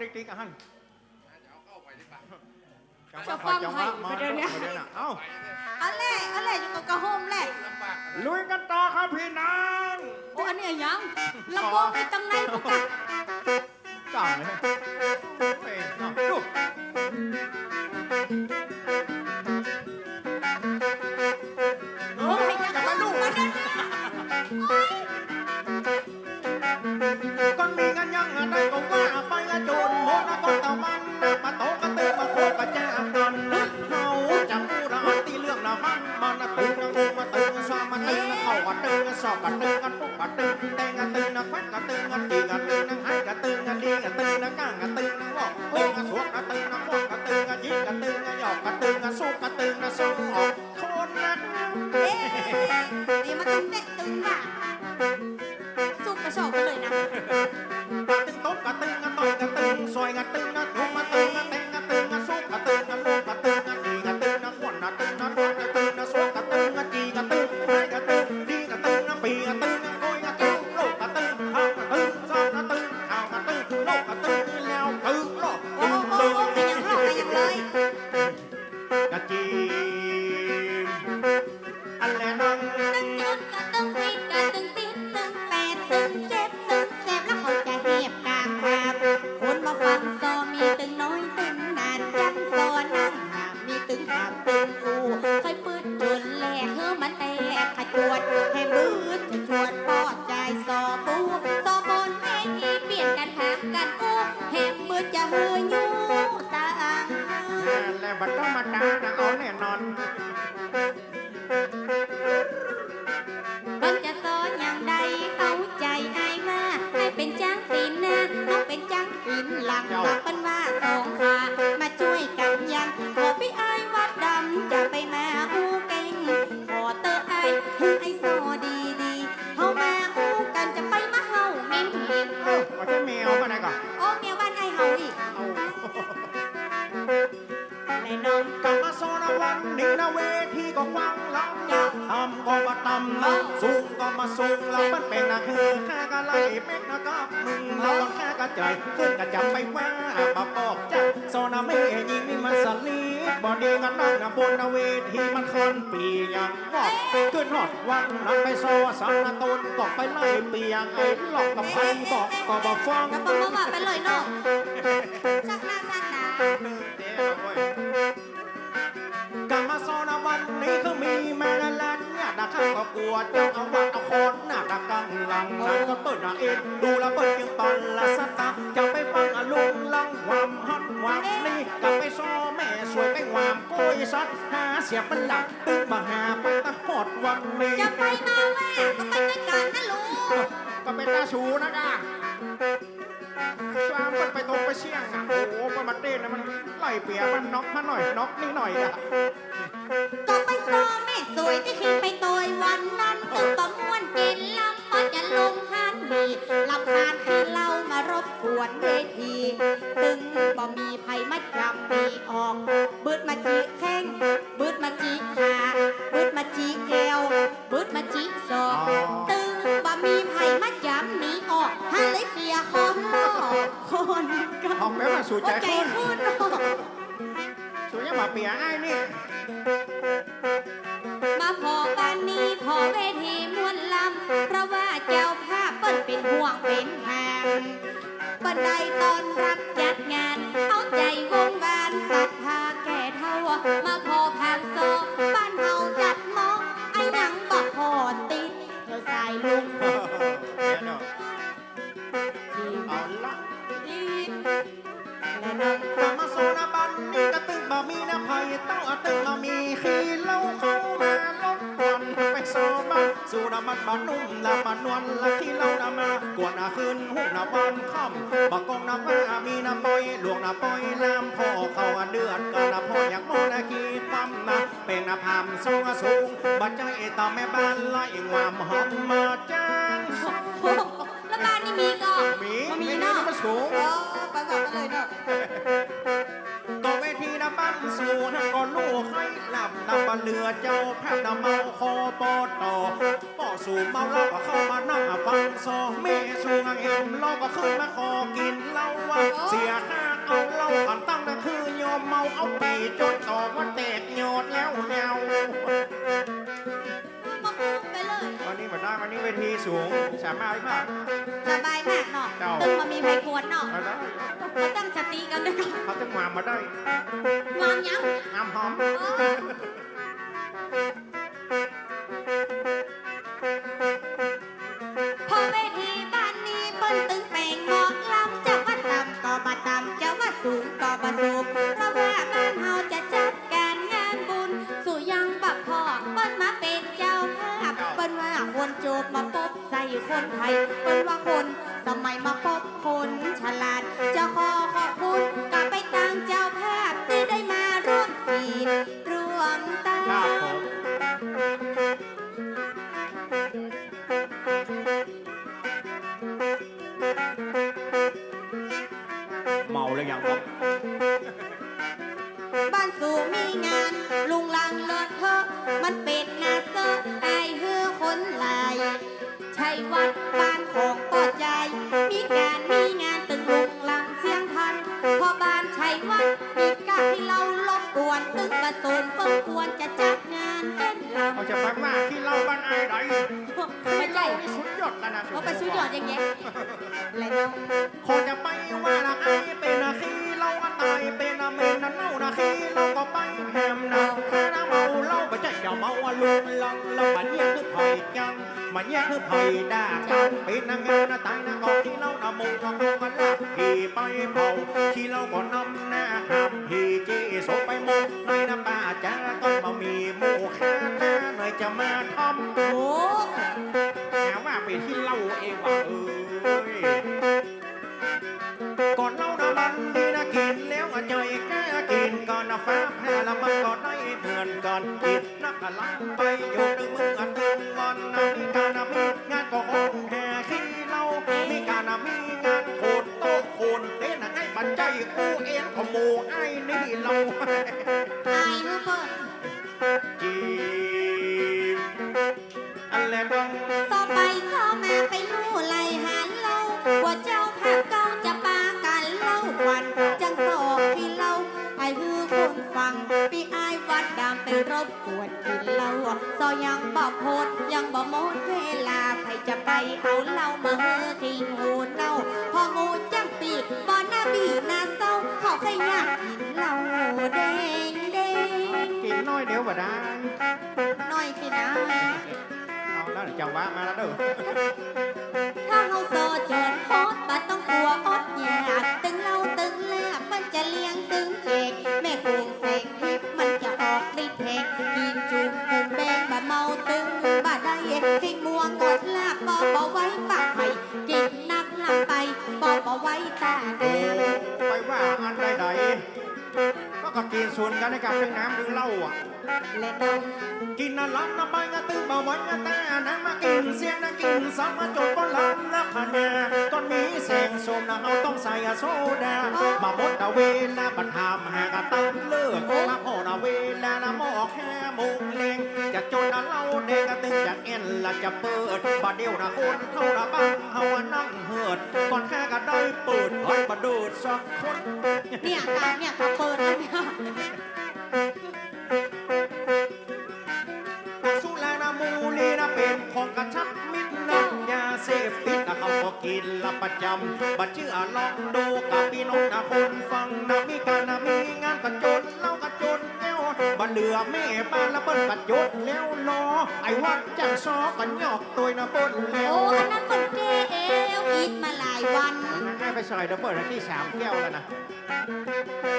เด็กๆอะฮั่นเอาเข้าไปที่ปากจะฟังจัใครมาประเดี๋ยวเนี้ยประเดี๋ยวน่ะเอ้าไปเลยอันแรกอันแรกอยู่กับกระโฮมแรกลำบากขนาดลุยกันต่อครับพี่น้องโอ้อันนี้ยังลำโพงในตังในปกะจ้างเลยเอ้ยเอาลูก งานยังอะไรก็ว่าไปละจนโมนะก็ตะมันมาโตกันเตมาโคกันแจ้งกันนะเฮาจะพูดอะตีเรื่องนะมันมันนะตึงนะงูมาตึงซอมาตึงนะเข้ากันตึงนะสอบกันตึงกันปุ๊บกัดตึงแตงกันตึงนะควักันตึงกันตีกันตึงนะ กขจวดให้มืดจะชวนปอดใจสอปูสอบนเวทีเปลี่ยนกันหามกันอู้แหมมืดจะเฮยยูตางแล้วบัดต้องมาตานะเอาแน่นอน มาสูงแล้วมันเป็นนะคือแค่ก็ไล่เม็กนะก็มึงแล้วแค่ก็ใจขึ้นก็จับไปว่ามาบอกจ้าโซนาเมยิงนี่มันสลีบอดีกันนั่งนะบนนะเวทีมันคนปีอย่างบอกขึ้นหอดวันนั้นไปโซสังตนก็ไปไล่เปียงไอ้หลอกกับใครบอกก็บอกฟังกระป๋องมาว่าไปเลยเนาะชักหน้าชักหนากามาโซนาวันนี้คือมีแม่ นเนี่ยดักข้างก็กลัวเจ้าเอาวัดเอาคนหน้าดักกังหลังนั่นก็เปิดหน้าเอ็นดูแลเปิดยังตอนละสตาจะไปฟังอารมณ์ลังความฮันความนี่กลับไปซอแม่สวยไปความโกยซัดหาเสียบเป็นหลักตึงมาหาไปตะหอดวันนี้จะไปมาแม่ก็ไปด้วยกันนะลูกก็เป็นตาชูนะกะ สามมันไปตรงไปเชี่ยงอะโอ้โหมันมาเต้นนะมันไหลเปียกมันน็อกมาหน่อยน็อกนี่หน่อยอะก็ไปซอแม่สวยที่ขึ้นไปโตยวันนั้นตึงประมวลกินลำก็จะลงหันมีลำคาญคือเรามารบกวนเวทีตึงบ่มีไผมาจำมีออกบืดมาจีแข้งบืดมาจีขาบืดมาจีแก้วบืดมาจีศอกตึงบ่มีไผมาจำมีออกหาเลย ยคอนลอกคนก็ออกแปลว่าสู่ใจใจคุณคุณออกสู่ยังมาเปียไอ้นี่มาพอกันนี้พอเวทีมวนลำเพราะว่าเจ้าภาพเปิ้นเป็นห่วงเป็นห่างเปิ้นได้ตอนรับจัดงานเอาใจวงบานศรัทธาแก่เท่า มาพอทางโซบ้านเฮาจัดหมอกไอ้หยังบักพอติดเดี๋ยวสายลุง เดี๋ยวเดี๋ยวทีม เอาละอีกและน้องกามาโซนาบันนี่กระตึกบะมีนะไผ่เต้าอะตึกละมีขี้เล้าเข้ามาลดควันไปโซบันสูน้ำมันบะนุ่มละบะนวลละขี้เล้านะมากวนอาคืนหุ่นนะวันค่ำบักกงนะว่ามีนะปอยหลวงนะปอยลามพ่อเขาอะเดือดก็นะพ่ออยากมองนะขี้ปั๊มนะเป็นนะพามสูงสูงบัดใจต่อแม่บ้านไล่งวามหอมมาจ้าง นี่มีก็มีบ่มีมีเนาะนี่มันสูงเออไปบอกกันเลยเนาะก็เวทีนะปั้นสู่นะก็ลูกให้หลับนำมาเรือเจ้าแพทย์นำเมาคอปอต่อปอสู่เมาเหล้าก็เข้ามานั่งฟังซอแม่สู่งานเอ็มเราก็ขึ้นมาขอกินเหล้าว่าเสียค่าเอาเหล้าขันตั้งนั่นคือยอมเมาเอาปีจนต่อว่าแตกยอดแล้วเงามาาได้วันนี้เวทีสูงสามารถมาก สบายมากเนาะเจ้า ตึงมามีไผกวนเนาะมาได้มาตั้งสติกันด้วยก่อนเขาจะมามาได้ วางยังน้ำหอม เออ เมาแล้วยังครับบ้านสู่มีงาน ลุงลังเลิศเธอะมันเป็นนาเซอร์ไอเฮือคนหลายใช่วัดบ้านของปอใจมีการมีงานตึงลุงลังเสียงทันพอบ้านใช่วัดมีการที่เราลบกวนตึงกระสมเปิงควรจะจัดงานเต้นรำเขาจะไปมากที่เล่าบ้านไอ้ไรไม่ใช่นี่สุดยอดแล้วนะเขาไปซื้อหยอดอย่างเงี้ยอะไรเนาะคงจะไปว่าละไอ้ เราก็ไปแฮมนาข้าน้าเมาเล่าไปใจเจ้าเมาว่าลุงลังเรามันแยกคือไผ่จังมันแยกคือไผ่ด่าจังเป็นนางงามนาตายนางกอกที่เรานำมุงทองเขากันลากขี่ไปเผาที่เราก็นำหน้าขับขี่จีโซไปมุงในน้ำตาจ้าก็มามีหมูข้าหน้าหน่อยจะมาทำโอ้หาว่าเป็นที่เล่าเองว่าเอ้ยก่อนเล่านะมันดีนะกินแล้วอะใจแก้กินก่อ นะฟ้าแพ้ละมันก็ได้เหมือนกันกินนักลังไปอยู่ในมืออันตึงวันนะมีการนะมีงานก็ห้องแห่ขี้เล่ามีการนะมีงานโคนโตโคนเต้นให้บันใจกูเอ็นขโมไอ้นี่เราไอายเฮือเปิ้นจีบอันแลดังต่อไปต่อมาไปลู่ไล่หาเล่าว่าเจ้า เหล้าซอยังบ่โพดยังบ่หมดเวลาใครจะไปเอาเหล้ามาเฮือที่งูเน่า พองูจังปีบ่หน้าบีหน้าเศร้าเขาแค่อยากกินเหล้าแดงแดงกินน้อยเดี๋ยวบ่ได้น้อยสินะเอาแล้วจังหวะมาแล้วเด้อถ้าเฮาโซจน ชวนกันในการไปนน้ำดื่มเหล้าอะ กินน่ะล้ำน่ะไปงะตื้อบ่ไหวงะแต่นั้นมากินเสียงน่ะกินซ้ำมาจนก็ล้ำละพะแนตอนนี้เสงสมน่ะเอาต้องใส่โซดามาหมดตะเวลาปัญหาหากะตั้งเลิกมาพอนะเวลาน่ะ ตึงจากเอ็นละจะเปิดบัดเดียวนะคนเฮาน่ะบังเฮานั่งเหิดก่อนแค่ก็ได้เปิดเฮ้ยบ่โดดสักคนเนี่ยการเนี่ยก็เปิดแล้วเนี่ยสุรานามูลีนะเป็นของกระชับมิตรนะยาเสพติดนะเขาก็กินละประจำบัดชื่อลองดูกับพี่น้องนะคนฟังนะมีการนะมีงานกันจน บัดเหลือแม่บ้านละเปิ้นกันยศแล้วรอไอ้วัดจังซอกันยอกตัวนะเปิ้นแล้วโอ้อันนั้นมันเกเอวอิดมาหลายวันให้ไปใส่ดับเบิลที่สามแก้วแล้วนะ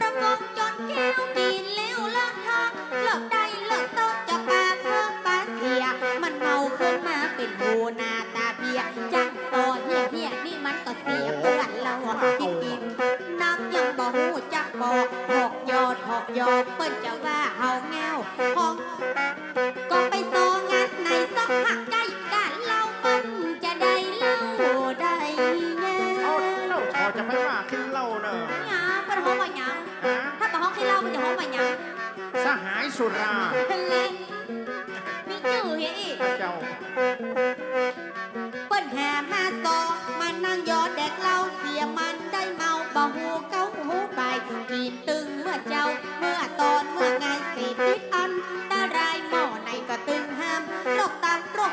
ระงมจนแก้วกินแล้วเลิกทางเลิกได้เลิกโตะจะปาเพิ่มปาเสีย มันเมาขึ้นมาเป็นโหนา ตาเพียจังต่อเฮียเฮียนี่มันก็เสียเปื่อนเราอะกินกินน้ำยังบ่หูจักบอกหอกยอดหอกยอดเปิ้นจะว่าเฮาแงวของก็ไปโซงัดในซอกหักใจกันเราเปิ้นจะได้เล่าได้ไงเอาเล่าชอจะไม่ว่าขึ้นเล่าเนอะหยังเปิ้นห้องว่าหยังฮะถ้าบ่ห้องที่เล่ามันจะห้องว่าหยังสหายสุราเล่น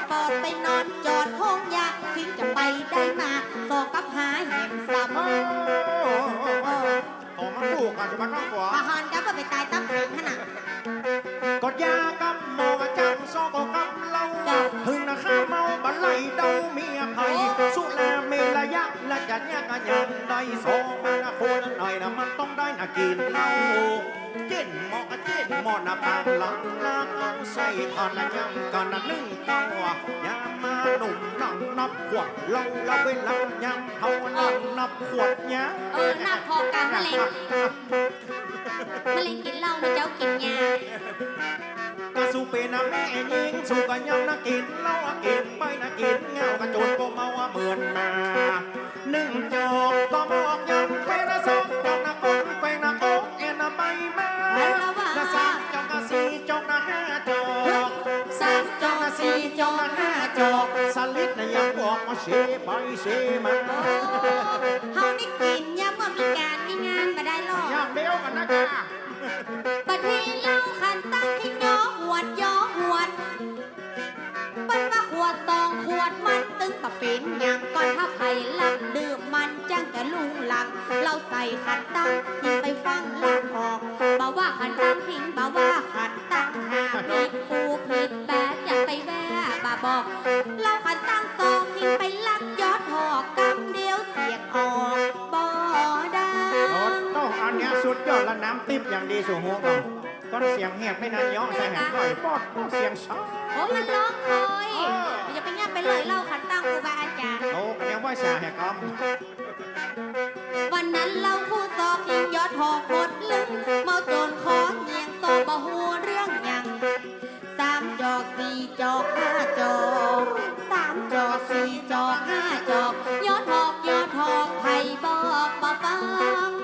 ปอดไปนอนจอดห้องยาทิ้งจะไปได้มาสอกับหาแหมซ้ำโอ้โอ้มันลูกกันจะมาข้างขวาอาหารกับว่าไปตายตั้งหางขนาดกดยากำมองจังซอ ก็กำเล่าถึงนะข้าเมาบันไลเดาเมียไผ่สุแลเมลยะและจัดยากยันได้สองมานะคนหน่อยนะมันต้องได้นะกินเหล้าเจ็นหมอกเจ็นหมอนะปางหลังลากเอาใส่ทอนนะยังกันนะนึ่งต้ายามาหนุ่มนับนับขวดเราเราเวลายำเท่านับนับขวดเนี้ยเออหน้าพอกันมะเร็งมะเร็งกินเหล้านะเจ้ากินยา กะสูเป็นนะแม่ยิงสูกันยังนะกินเหล้าอะกินไปนะกินเงากระโจนก็เมาว่าเหมือนมาหนึ่งจอกก็มอกยังเป็นนะสองจอกนะกงเป็นนะกงเอ็นนะใบมานะสามจอกนะสี่จอกนะห้าจอกสามจอกนะสี่จอกนะห้าจอกสลิดนะยังบอกมาเชไปเชมาเฮาได้กินยามว่ามีการมีงานมาได้หรอกอย่างเดียวกันนะกะบัดนี้เหล้าคันตั้งที่ย้อห วดย้อหวดปิ้นว่าขวดสองขวดมันตึงตะเป็นยังก่อนถ้าไผ่ลักดื่มมันจังจะลุงหลัง เราใส่ขันตั้งทิ้งไปฟังลากออกบ่าว่าขันตั้งทิ้งบ่าว่าขันตั้งหาผิดผูผิดแบบอย่าไปแว่บ่าบอก เราขันตั้งสองทิ้งไปลักยอดหอกกำเดียวเสียงออกบ่ได้โอ้ต้องอันเนี้ยสุดยอดละน้ำติ๊บอย่างดีสู่หัว ก่อนก้อนเสียงแหบไม่นานย่อใส่แหบก่อยปอดต้องเสียงช้าโอ้มันร้องคอยเอออย่าไปงับไปเลยเล่าขันตั้งครูบาอาจารย์โอ้กันยังว่าสาแหกกอมวันนั้นเราคู่ซอกยิงยอดหอกหมดลึงเมาโจนคอเงียงโซบะหูเรื่องหยังสามจอกสี่จอกห้าจอกสามจอกสี่จอกห้าจอกยอดหอกยอดหอกไผ่บอกบ่ฟัง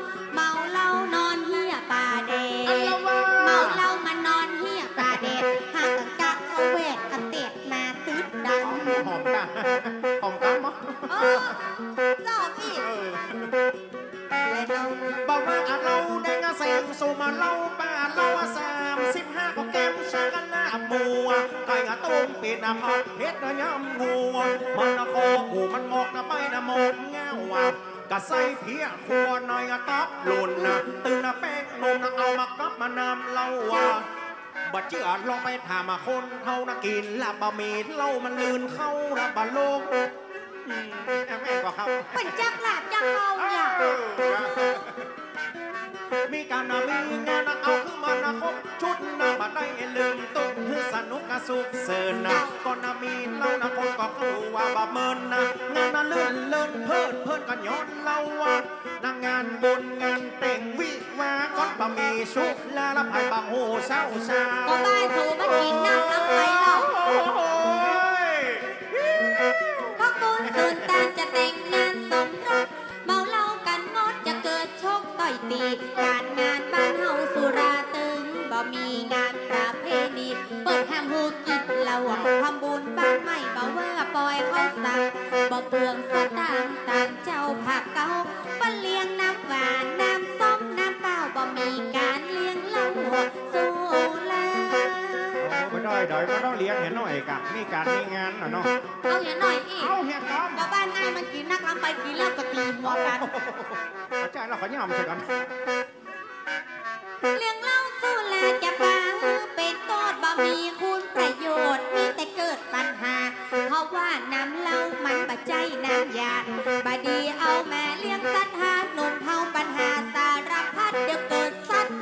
นะผัดเผ็ดนะยำงัวมันนะโคหูมันหมอกนะไปนะหมอกเงาวะกะใส่เพียครัวหน่อยอะตับหล่นนะตื่นนะแป้งนมนะเอามากับมานำเล่าว่าบัดเจือลองไปถามมาคนเท่านะกินละบะหมี่เหล้ามันลืนเข้าละบะโลกอืมแม่ก็ครับเป็นจักหลาบจักเขาเนี่ย มีการนะมีงานนะเอาขึ้นมานะครบชุดนะบัดได้ลืมตุ้งสนุกนะสุขเสินนะก่อนนะมีเล้านะคนก็เข้าว่าบะเมินนะงานนะลื่นเลินเพิ่นเพิ่นกันย้อนเล่าว่านางงานบุญงานแต่งวิวาก่อนบะมีชุกลาละภัยบางโหเศร้าชาก็บ้านสูมากินน้ำน้ำไปหรอ มีงานประเพณีเปิดแฮมฮูกินเหล้าทำบุญบ้านใหม่บ่เวอร์ปล่อยเขาสั่งบ่เปลืองสตางค์ต่างเจ้าผักเก่าปนเลี้ยงน้ำหวานน้ำส้มน้ำเปล่าบ่มีการเลี้ยงเหล้าสู้แลไม่ได้ดอยก็ต้องเลี้ยงเห็นหน่อยกับมีการมีงานน่ะเนาะเอาอย่าหน่อยอีกเอาเฮียกอมชาวบ้านง่ายมันกินนักลำไปกินแล้วก็ตีหัวกันอาจารย์เราขอย่ำใส่กันเลี้ยงเหล้า ว่าน้ำเหล้ามันบะใจน้ำยาบาดีเอาแม่เลี้ยงสัตว์หาหนุ่มเฮาปัญหาสารพัดเดี๋ยวเกิ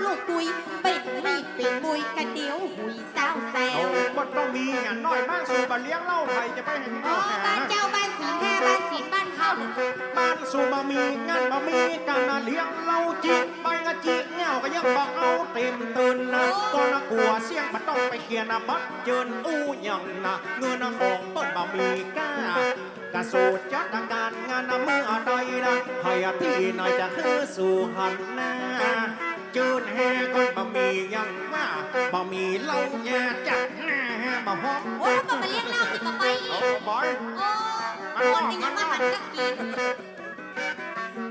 ดสัตว์ลูกปุยปิดมีดปิดบุยกันเดียวหุยเศร้าแซเอาวบดต้องมีอย่างน้อยบ้างสู่บาเลี้ยงเหล่าไทยจะไปแห่งอ๋เล่าอหาบ้านเจ้าบ้านศีลแค่บ้านศีลบ้านเขาบ้านสู่บะมีงานบะมีการน่ะเลี้ยงเหล่าจิกไปกะจิกเงาก็ยังบอกเอาเต็มตื่นนะก็น่ากลัวเสียงมันต้องไปเคลียร์นะบัดเจินอู้อย่างนะเงินนะของเปิ้นบะมีกล้ากะสูดจัดการงานนะมือใดนะให้ที่ไหนจะคือสู่หันหน้า จืดแห่คนบะหมี่ยังว่าบะหมี่เหล้าแย่จัดหน้าแห่บะฮอกโอ้ยแล้วก็มาเลี้ยงเหล้าที่ก็ไปอีโอ้กบอยโอ้คนที่ยังมาหันกักิน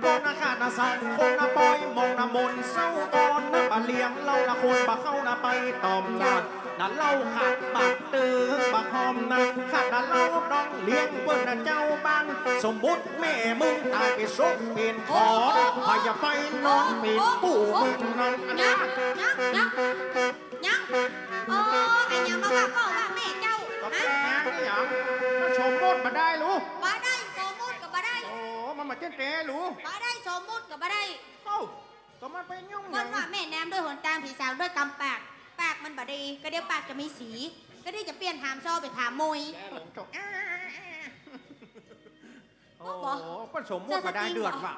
โกนอาคานะสังคงนะปอยมองนะมนเศร้าตอนนะบะเลี้ยงเล่านะคนบะเข้านะไปตอมนะนั่นเล่าขาด บักตือบะหอมนะข้าดนั่นเล่าน้องเลี้ยงเปิ้นเจ้าบ้าน สมมุติแม่มึงตายไปซุกเป็นขอพอย่าไปนอนเป็นปู่มึงนั่นอันยันี้งยังยังยังโอ้ไอ้ยังมาว่าพ่อว่าแม่เจ้าก็ฮะเป็นงานนี่หยังมันชมมดมาได้รู้บ่ได้สมมุติกับบ่ได้ โอ้มันมาเจ้นเตะรู้บ่ได้สมมุติกับบ่ได้เอ้าก็มันไปยุ่งหคยันงว่าแม่แนมด้วยหนตามผีสาวด้วยกำปากปาก มันบ่ดีก็เดี๋ยวปากจะมีสี ก็เดี๋ยวจะเปลี่ยนถามซอไปถามมวยจบโอ้บ่โหมันสมมติมาได้เดือดว่ะ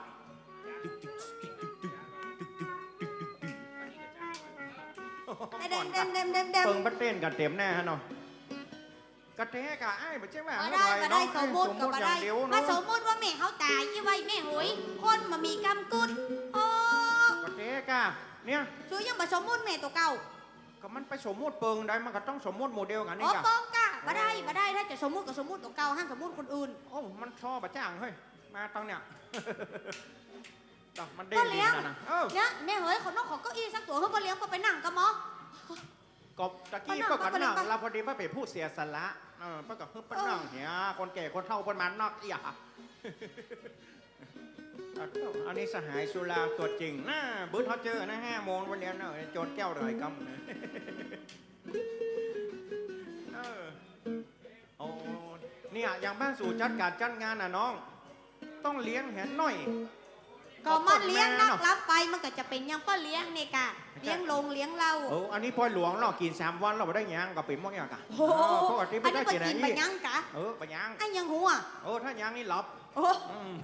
เดิมเดิมเดิมเดิมเดิมเปิงบัดเต้นกันเต็มแน่ฮะเนาะกระเทกะไอ้ไม่ใช่ว่าบ่ได้บ่ได้สมมุติกับบ่อได้ย่างเดียวมาเนาะสมมุติว่าแม่เขาตายยี่ไว้แม่หวยคนมามีกำกุดโอ้กระเทกะเนี่ยช่วยยังบ่สมมุติแม่ตัวเก่า ก็มันไปสมมติเปิงได้มันก็ต้องสมมติโมเดลกันโอ้นี่กะโตกะบ่ได้บ่ได้ถ้าจะสมมุติก็สมมุติตัวเก่าห้ามสมมุติคนอื่นโอ้ มันชอบประจ้างเฮ้ย มาตรงเนี่ยต่อมันเด้ก็งดีเลี้ยงนะนะเออเนี่ยแม่เฮ้ยคนนอกขอเก้าอี้สักตัวเพื่อบ่เลี้ยงก็ไปนั่งกับหมอก็ตะกี้ป้าก็นั่กังนนั่งป้านั่งเราพอดีว่าไปพูดเสียสละเออป้าก็ฮึบป้านั่งเนี่ยคนแก่คนเฒ่าคนมันนอกเอีย อันนี้สหายสุราตัวจริงน่าบึ้ดเขาเจอนะห้าโมงวันเนี้ยเนอะโจรแก้วไรกำนะเออโอ้เนี่ยอย่างบ้านสู่จัดการจัดงานน่ะน้อง ต้องเลี้ยงแหนหน่อย ก็มันเลี้ยงนักเนาะรับไปมันก็จะเป็นยังป้าเลี้ยงเนี่ยกะเลี้ยงลงเลี้ยงเราเอออันนี้พ่อหลวงเรากินสามวันเราไม่ได้หยังก็เป็นมั่งอย่างกะโอ้โหเออปกติอัไม่นได้นี้ก็กินอะไรกินไปอีกยังกะเออไปหยังอันยังหัวเออถ้าหยังนี่หลับโอ้อืม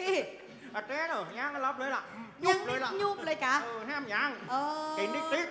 พี่อะ เต้เนอะหยังก็หลับเลยล่ะยุยับเลยล่ะยุบเลยกะ เออห้ามหยังเออ กินดิ๊กดิ๊ก